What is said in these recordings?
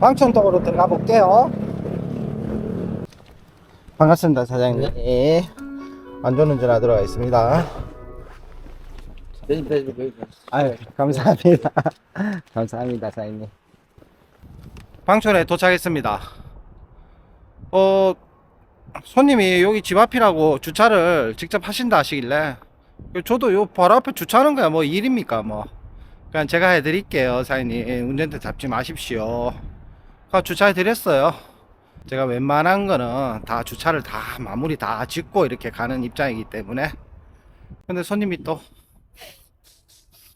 광천동으로 들어가 볼게요. 반갑습니다, 사장님. 안전운전 하도록 하겠습니다. 아유, 감사합니다. 감사합니다, 사장님. 방촌에 도착했습니다. 어, 손님이 여기 집 앞이라고 주차를 직접 하신다 하시길래 저도 요 바로 앞에 주차하는 거야 뭐 일입니까 뭐 그냥 제가 해드릴게요 사장님 운전대 잡지 마십시오 가 주차해 드렸어요. 제가 웬만한 거는 다 주차를 다 마무리 다 짓고 이렇게 가는 입장이기 때문에. 근데 손님이 또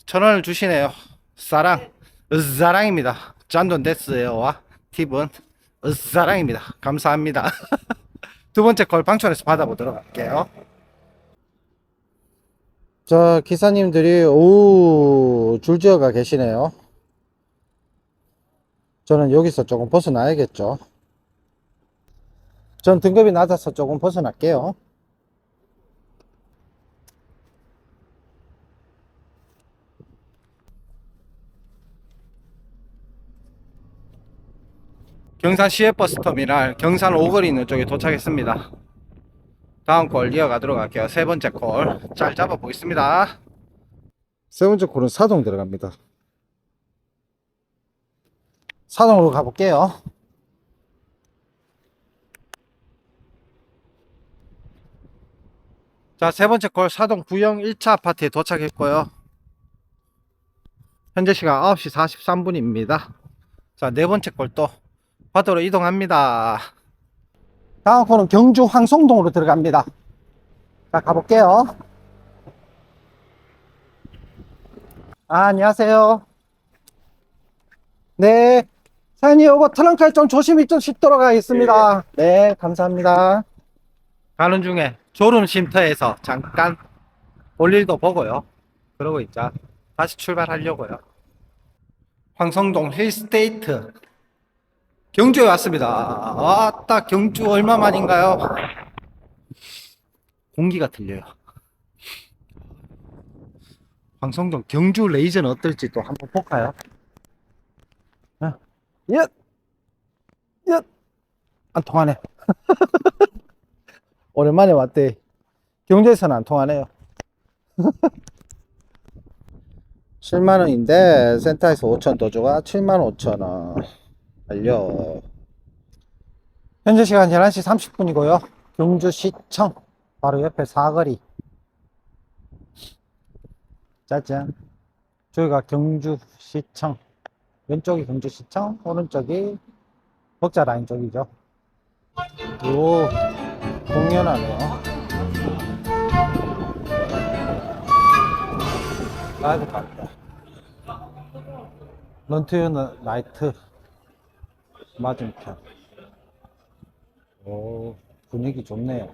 천원을 주시네요. 사랑 사랑입니다. 짠돈 데스요와 팁은 사랑입니다. 감사합니다. 두 번째 걸 방촌에서 받아보도록 할게요. 자 기사님들이 오 줄지어가 계시네요 저는 여기서 조금 벗어나야겠죠. 전 등급이 낮아서 조금 벗어날게요. 경산 시외버스 터미널 경산 오거리 있는 쪽에 도착했습니다. 다음 콜 이어가도록 할게요. 세 번째 콜. 잘 잡아 보겠습니다. 세 번째 콜은 사동 들어갑니다 사동으로 가볼게요 자 세 번째 콜 사동 구영 1차 아파트에 도착했고요 현재 시간 9시 43분입니다 자 네 번째 콜 또 바다로 이동합니다 다음 콜은 경주 황송동으로 들어갑니다. 자, 가볼게요. 아, 안녕하세요. 네. 사장님, 요거 트렁크에 좀 조심히 좀 싣도록 하겠습니다. 네, 감사합니다. 가는 중에 졸음 쉼터에서 잠깐 볼 일도 보고요. 그러고 있자. 다시 출발하려고요. 황성동 힐스테이트 경주에 왔습니다. 아따 경주 얼마만인가요? 공기가 틀려요. 황성동 경주 레이저는 어떨지 또 한번 볼까요? 어, 얏! 얏! 안 통하네. 오랜만에 왔대. 경주에서는 안 통하네요. 7만원인데 센터에서 5천 더 줘가 7만 5천원. 완료. 현재 시간 11시 30분이고요. 경주시청 바로 옆에 사거리. 짜잔. 저기가 경주시청. 왼쪽이 경주시청, 오른쪽이 복자라인 쪽이죠. 오, 공연하네요. 라이브 갑니다. 런투유 나이트. 맞은편. 오, 분위기 좋네요.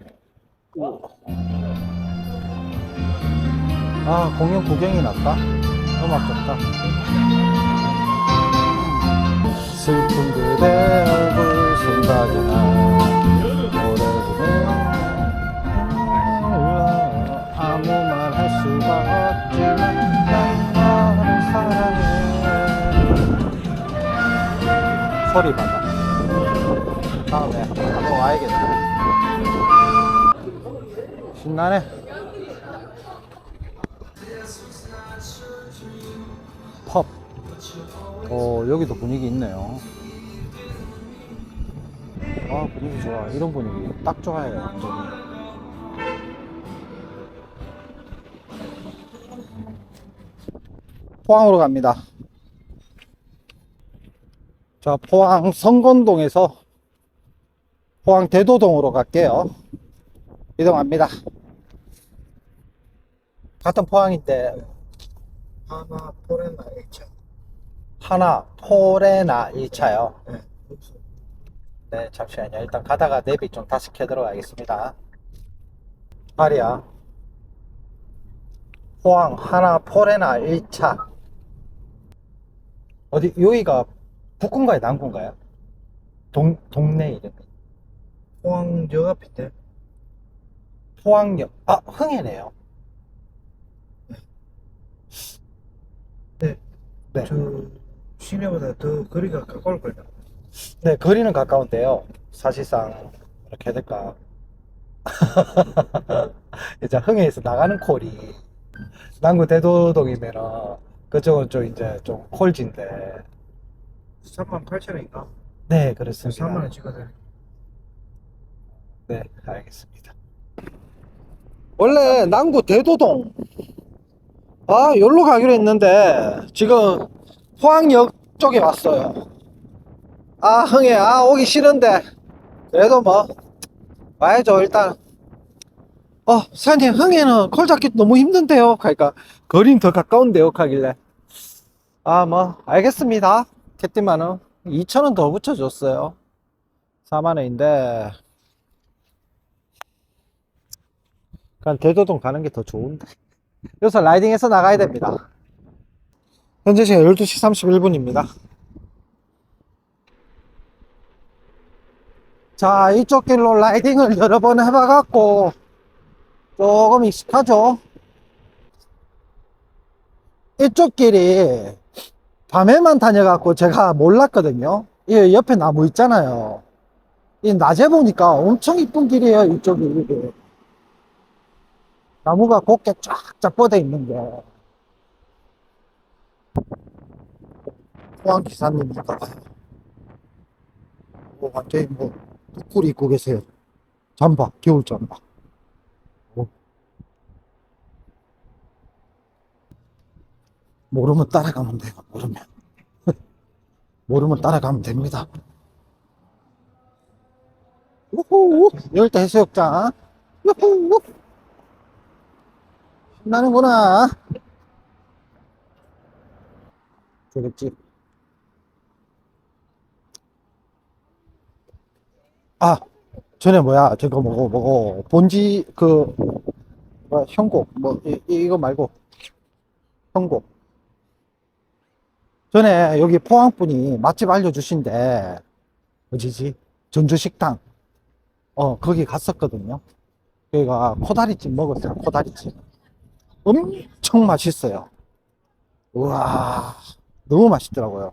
아, 공연 구경이 났다. 음악 좋다. 부르 아무 말 할 수가 없지만 난 너를 사랑해 소리 받아. 다음에 한번 와야겠다. 신나네. 펍. 어, 여기도 분위기 있네요. 아, 분위기 좋아. 이런 분위기 딱 좋아해요, 완전히. 포항으로 갑니다. 자, 포항 성건동에서 포항 대도동으로 갈게요. 이동합니다. 같은 포항인데 하나 포레나 H차 하나 포레나 1차요. 네. 네, 잠시만요. 일단 가다가 내비 좀 다시 켜도록 하겠습니다. 말이야. 포항 하나 포레나 1차. 어디, 여기가 북군가요, 남군가요? 동, 동네 이름. 포항역 앞인데 포항역. 아, 흥해네요. 네. 네. 저 시내보다 더 거리가 가까울 걸요 네, 거리는 가까운데요. 사실상 이렇게 해야 될까? 이제 흥에서 나가는 콜이 남구 대도동이면은 그쪽은 좀 이제 좀 콜진데. 38,000원인가? 네 그렇습니다. 3만 원 찍어야 네 알겠습니다. 원래 남구 대도동. 아 여기로 가기로 했는데 지금 포항역 쪽에 왔어요 아 흥에 아 오기 싫은데. 그래도 뭐 와야죠 일단. 어 사장님 흥에는 콜 잡기 너무 힘든데요? 그러니까 거리는 더 가까운데요? 하길래. 아 뭐 알겠습니다. 캣띠만은 2천원 더 붙여줬어요. 4만원인데. 그냥 대도동 가는 게 더 좋은데. 여기서 라이딩해서 나가야 됩니다. 현재 시간 12시 31분입니다 자 이쪽 길로 라이딩을 여러 번 해봐갖고 조금 익숙하죠? 이쪽 길이 밤에만 다녀갖고 제가 몰랐거든요. 이 옆에 나무 있잖아요. 이 낮에 보니까 엄청 이쁜 길이에요 이쪽이. 나무가 곱게 쫙쫙 뻗어 있는 게 포항 기사님인가 봐요. 뭐 완전히 뭐 꿀 입고 계세요. 잠바 겨울 잠바. 오. 모르면 따라가면 돼요 모르면. 모르면 따라가면 됩니다. 우후 열대 해수욕장. 우후 신나는구나. 저겠지 아 전에 뭐야? 저거 뭐고 뭐고 본지 그 뭐, 현곡 뭐 이, 이거 말고. 현곡 전에 여기 포항분이 맛집 알려주신데 어디지? 전주식당. 어 거기 갔었거든요. 여기가 코다리찜 먹었어요 코다리찜. 엄청 맛있어요. 우와 너무 맛있더라고요.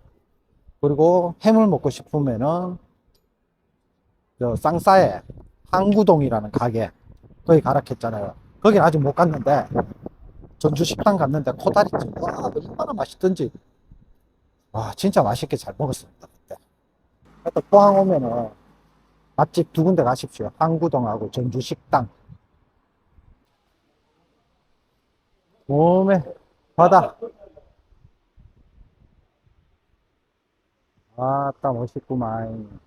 그리고 해물 먹고 싶으면은 저 쌍싸에 항구동이라는 가게 거기 가락했잖아요. 거긴 아직 못 갔는데 전주 식당 갔는데 코다리찜 와 얼마나 맛있던지. 와 진짜 맛있게 잘 먹었습니다 그때. 하여튼 포항 오면은 맛집 두 군데 가십시오. 항구동하고 전주 식당. 오메 바다. 아따 멋있구만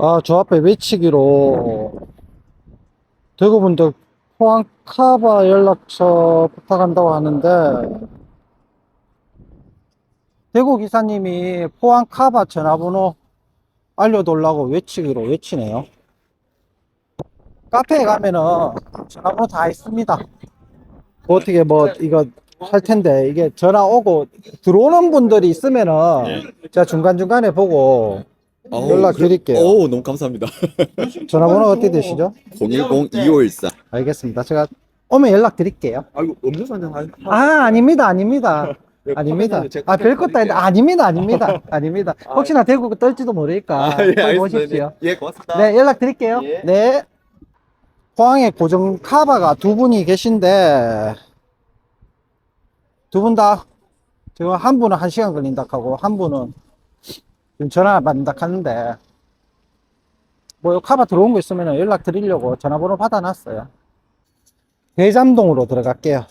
아, 저 앞에 외치기로 대구분들 포항 카바 연락처 부탁한다고 하는데 대구 기사님이 포항 카바 전화번호 알려달라고 외치기로 외치네요. 카페에 가면은 전화번호 다 있습니다. 뭐 어떻게 뭐 이거 할 텐데 이게 전화 오고 들어오는 분들이 있으면은 제가 중간중간에 보고 어우, 연락 그래- 드릴게요. 어우, 너무 감사합니다. 전화번호 어떻게 되시죠? 010-2514. 알겠습니다. 제가 오면 연락 드릴게요. 아이고, 음료수 한잔 하 아, 아닙니다. 아닙니다. 아닙니다. 아, 별 것도 아닌데, 아닙니다. 아닙니다. 아닙니다. 혹시나 대구 떨지도 모르니까 아, 예, 알겠습니다. 오십시오. 예, 고맙습니다. 네, 연락 드릴게요. 예. 네. 포항에 고정 카바가 두 분이 계신데, 두 분 다, 지금 한 분은 한 시간 걸린다 하고, 한 분은 지금 전화 받는다 하는데, 뭐, 요 카바 들어온 거 있으면 연락 드리려고 전화번호 받아놨어요. 대잠동으로 들어갈게요.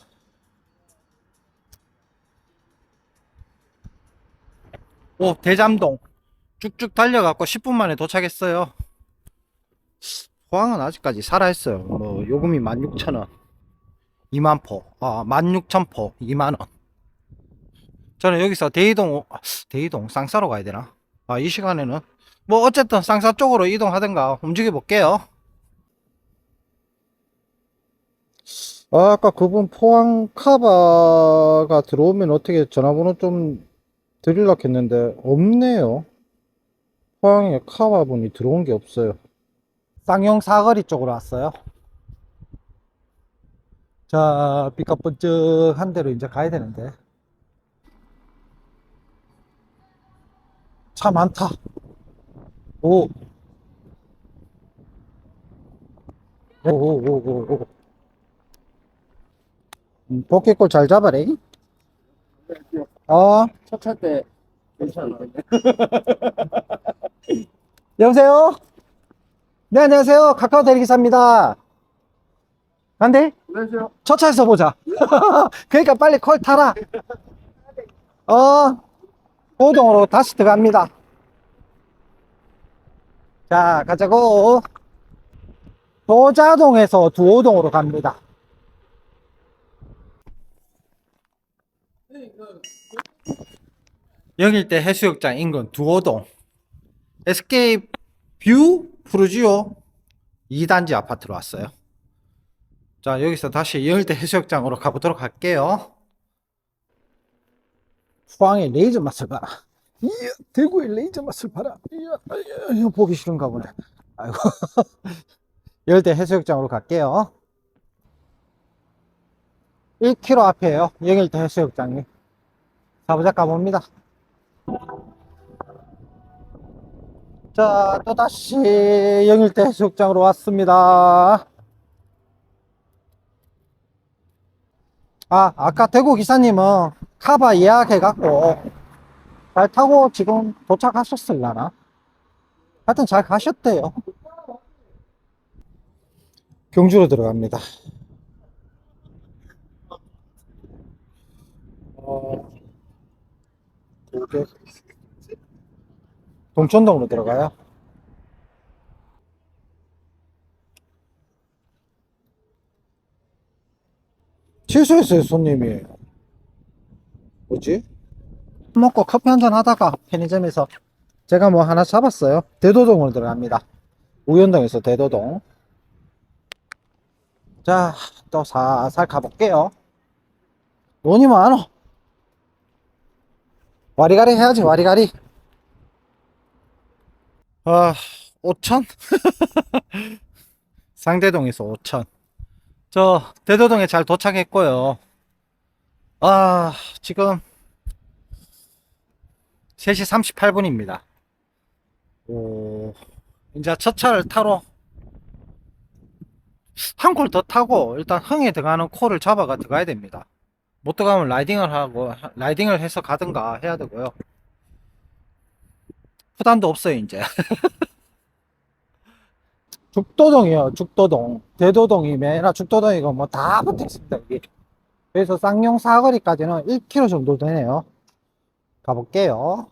오, 대잠동. 쭉쭉 달려갖고 10분 만에 도착했어요. 포항은 아직까지 살아있어요. 뭐, 요금이 16,000원. 2만포. 아, 16,000포. 2만원. 저는 여기서 대이동, 오- 아, 대이동, 쌍사로 가야 되나? 아, 이 시간에는. 뭐, 어쨌든 쌍사 쪽으로 이동하든가 움직여 볼게요. 아, 아까 그분 포항 카바가 들어오면 어떻게 전화번호 좀 드리려고 했는데 없네요. 포항에 카바 분이 들어온 게 없어요. 쌍용 사거리 쪽으로 왔어요. 자, 삐까뻔쩍한 대로 이제 가야 되는데. 차 많다. 오. 오, 오, 오, 오, 오. 음, 포켓골 잘 잡아래. 어, 첫차때 괜찮은데. 여보세요? 네, 안녕하세요. 카카오 대리기사입니다. 안 돼? 안녕하세요. 첫 차에서 보자. 그러니까 빨리 콜 타라. 어, 고동으로 다시 들어갑니다. 자, 가자고. 도자동에서 두호동으로 갑니다. 영일대 해수욕장 인근 두호동. 에스케이프 뷰 푸르지오 2단지 아파트로 왔어요. 자, 여기서 다시 영일대 해수욕장으로 가보도록 할게요. 포항의 레이저 맛을 봐라. 이야, 대구의 레이저 맛을 봐라. 이야, 이야, 보기 싫은가 보네. 아이고. 열대 해수욕장으로 갈게요. 1km 앞이에요. 영일대 해수욕장이. 가보자, 가봅니다. 자, 또다시 영일대 해수욕장으로 왔습니다. 아, 아까 대구 기사님은 카바 예약해갖고 잘 타고 지금 도착하셨을라나? 하여튼 잘 가셨대요. 경주로 들어갑니다. 동천동으로 들어가요. 취소했어요, 손님이. 뭐지? 먹고 커피 한잔 하다가 편의점에서 제가 뭐 하나 잡았어요. 대도동으로 들어갑니다. 우연동에서 대도동. 자, 또 살살 가볼게요. 돈이 많어. 와리가리 해야지, 와리가리. 아, 5천? 상대동에서 5천. 저 대도동에 잘 도착했고요. 아, 지금 3시 38분입니다. 오, 이제 첫 차를 타러 한 콜 더 타고 일단 흥에 들어가는 콜을 잡아가 들어가야 됩니다. 못 들어가면 라이딩을 하고 라이딩을 해서 가든가 해야 되고요.負担도 없어요, 이제. 죽도동이요, 죽도동. 대도동이면, 죽도동이고 뭐 다 붙어 있습니다, 여기. 그래서 쌍용 사거리까지는 1km 정도 되네요. 가볼게요.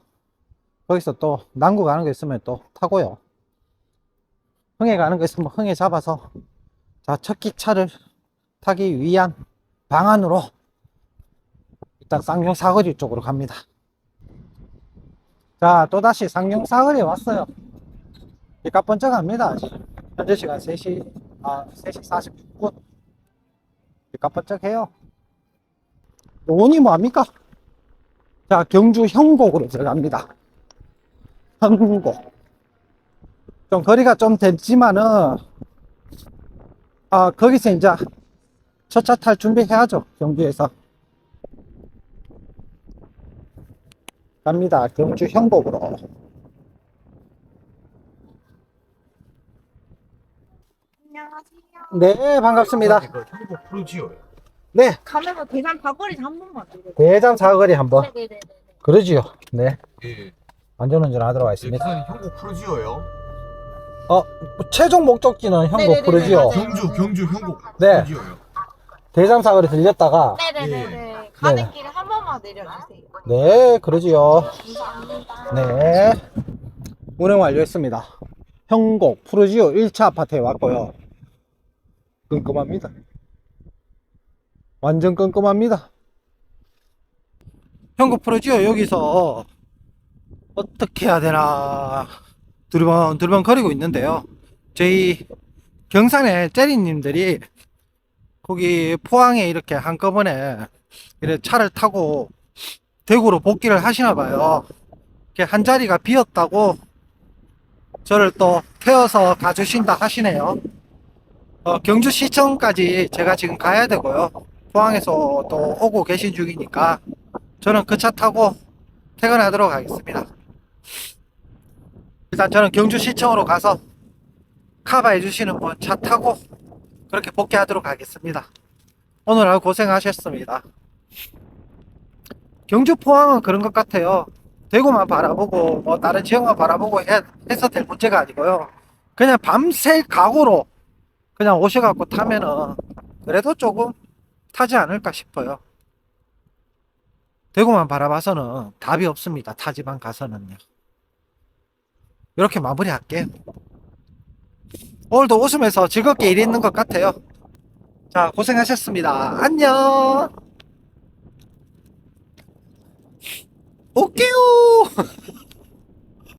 거기서 또 남구 가는 거 있으면 또 타고요. 흥에 가는 거 있으면 흥에 잡아서 자, 첫 기차를 타기 위한 방안으로 일단 쌍용 사거리 쪽으로 갑니다. 자, 또다시 쌍용 사거리에 왔어요. 삐까뻔쩍합니다, 아직. 현재 시간 3시, 아, 3시 46분. 삐까뻔쩍해요. 돈이 뭐합니까? 자, 경주 형곡으로 들어갑니다. 형곡. 좀 거리가 좀 됐지만은, 아, 거기서 이제 첫 차 탈 준비해야죠. 경주에서. 갑니다. 경주 형곡으로. 안녕하세요. 네, 반갑습니다. 한국 프로지오요. 네, 가면서 대산 바거리 한 번만. 대장 사거리 한번. 네네네. 그러지요. 네. 예. 안전운전 하도록 네, 하겠습니다. 한국 프로지오요. 어, 최종 목적지는 네네네네, 부르지요. 맞아요. 경주 경주 한국 네. 프로지오요. 대장 사거리 들렸다가, 네네네네. 가는 길에 한 번만 내려주세요. 네, 그러지요. 감사합니다. 네. 운행 완료했습니다. 형곡 푸르지오 1차 아파트에 왔고요. 끔끔합니다. 완전 끔끔합니다. 형곡 푸르지오 여기서 어떻게 해야 되나 두리번 두리번 거리고 있는데요. 저희 경산의 째리님들이 거기 포항에 이렇게 한꺼번에 이렇게 차를 타고 대구로 복귀를 하시나 봐요. 이렇게 한 자리가 비었다고 저를 또 태워서 가주신다 하시네요. 어, 경주시청까지 제가 지금 가야 되고요. 포항에서 또 오고 계신 중이니까 저는 그 차 타고 퇴근하도록 하겠습니다. 일단 저는 경주시청으로 가서 카바 해 주시는 분 차 타고 그렇게 복귀하도록 하겠습니다. 오늘 하루 고생하셨습니다. 경주 포항은 그런 것 같아요. 대구만 바라보고 뭐 다른 지역만 바라보고 해, 해서 될 문제가 아니고요. 그냥 밤새 각오로 그냥 오셔갖고 타면은 그래도 조금 타지 않을까 싶어요. 대구만 바라봐서는 답이 없습니다. 타지만 가서는요. 이렇게 마무리할게요. 오늘도 웃으면서 즐겁게 일했는 것 같아요. 자, 고생하셨습니다. 안녕! 올게요!